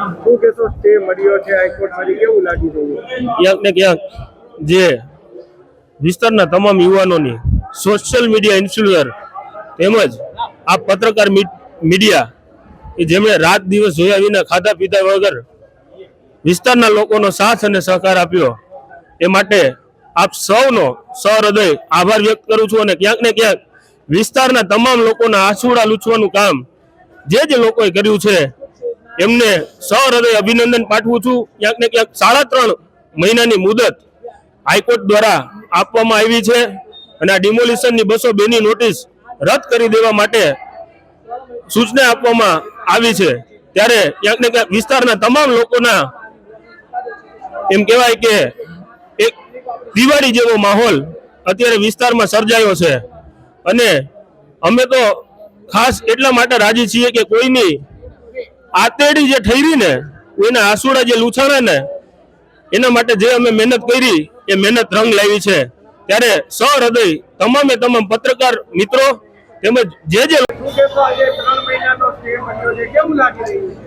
શું કેશો સ્ટે મળ્યો છે હાઈકોર્ટમાંથી કેવું લાગી રહ્યું ક્યાંક ને ક્યાંક જે વિસ્તારના તમામ યુવાનોની સોશિયલ મીડિયા ઇન્ફ્લુઅર તેમજ આ પત્રકાર મીડિયા કે જેમણે રાત દિવસ જોયા વિના ખાધા પીધા વગર વિસ્તારના લોકોનો સાથ અને સહકાર આપ્યો, એ માટે આપ સૌનો સહૃદય આભાર વ્યક્ત કરું છું અને ક્યાંક ને ક્યાંક વિસ્તારના તમામ લોકોના આસુડા લૂછવાનું કામ જે જે લોકોએ કર્યું છે એમને સહૃદય અભિનંદન પાઠવું છું. ક્યાંક ને ક્યાંક સાડા ત્રણ મહિનાની મુદત હાઈકોર્ટ દ્વારા આપવામાં આવી છે અને આ ડિમોલિશનની બસો બેની નોટિસ રદ કરી દેવા માટે સૂચના આપવામાં આવી છે. ત્યારે ક્યાંક ને ક્યાંક વિસ્તારના તમામ લોકોના એમ કહેવાય કે એક દિવાળી જેવો માહોલ અત્યારે વિસ્તારમાં સર્જાયો છે. અને અમે તો ખાસ એટલા માટે રાજી છીએ કે કોઈની આતેડી જે ઠરી ને, એના આસુડા જે લૂછાણા ને, એના માટે જે અમે મહેનત કરી, એ મહેનત રંગ લાવી છે. ત્યારે સહૃદય તમામે તમામ પત્રકાર મિત્રો તેમજ જે જે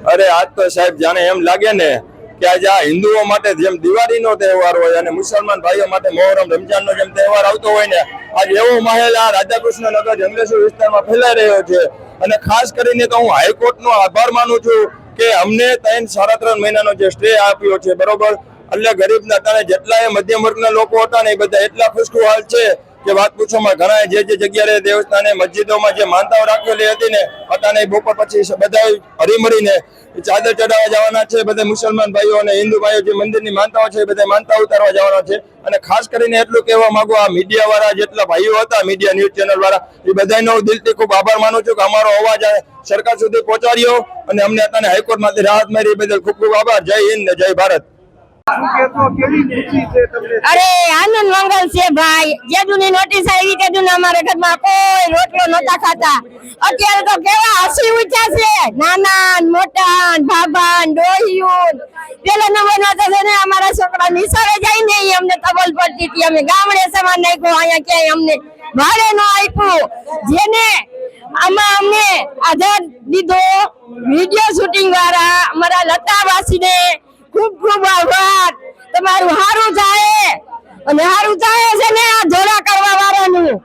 અરે આજ તો સાહેબ જાણે એમ લાગે ને કે આજે આ હિન્દુઓ માટે જેમ દિવાળીનો તહેવાર હોય અને મુસલમાન ભાઈઓ માટે મોહરમ રમજાનનો જેમ તહેવાર આવતો હોય ને આજ એવો માહેલ આ રાધાકૃષ્ણ નગર જંગલેશ્વર વિસ્તારમાં ફેલાઈ રહ્યો છે. અને ખાસ કરીને તો હું હાઈકોર્ટનો આભાર માનું છું કે અમને ત્રણ સાડા ત્રણ મહિનાનો જે સ્ટે આપ્યો છે, બરોબર? એટલે ગરીબના કારણે જેટલા મધ્યમ વર્ગના લોકો હતા ને એ બધા એટલા ખુશખુહાલ છે કે વાત પૂછોમાં ઘણા જે જે જગ્યાએ દેવસ્થાને મસ્જિદોમાં જે માનતાઓ રાખેલી હતી ને પોતાને બપોર પછી બધા હરીમરીને ચાદર ચડાવવા જવાના છે, બધા મુસલમાન ભાઈઓ અને હિન્દુ ભાઈઓ જે મંદિરની માનતાઓ છે બધા માનતા ઉતારવા જવાના છે. અને ખાસ કરીને એટલું કહેવા માંગુ, આ મીડિયા વાળા જેટલા ભાઈઓ હતા મીડિયા ન્યૂઝ ચેનલ વાળા, એ બધાનો દિલથી ખૂબ આભાર માનું છું કે અમારો અવાજ સરકાર સુધી પહોંચાડ્યો અને અમને અત્યારે હાઈકોર્ટમાંથી રાહત મળી. બદલ ખૂબ ખૂબ આભાર. જય હિન્દ જય ભારત. અરે, આનંદ મંગલ છે ભાઈ. જેદુની નોટિસ આવી તેદુને અમારા ઘરમાં કોઈ રોટલો નતા ખાતા. અત્યારે તો કેવા હસી ઉઠ્યા છે. નાના મોટા ભાભા ન ડોહિયું પેલો પેલા નંબરના તો ને, અમારા છોકરા નિસારે જાય ને અમને તબલ પડતી હતી. અમે ગામડે સમાન નાખ્યો, અહીંયા ક્યાંય અમને ભાડે ન આપ્યું. જેને આમાં અમને આધાર દીધો. વીડિયો શૂટિંગ દ્વારા અમારા લતાવાસીને ખૂબ ખૂબ આભાર તમારું હારું જાય. અને હારું જાય છે ને આ જોડા કરવા વાળાનું.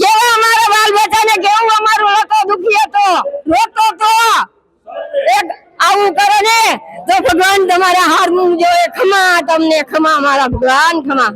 કેવા અમારા બાલ બચ્ચાને કેવું અમારું લતો દુખી હતો. રોતો તો એક આવું કરે ને તો ભગવાન તમારા હારનું એ ખમા તમને, ખમા મારા ભગવાન, ખમા.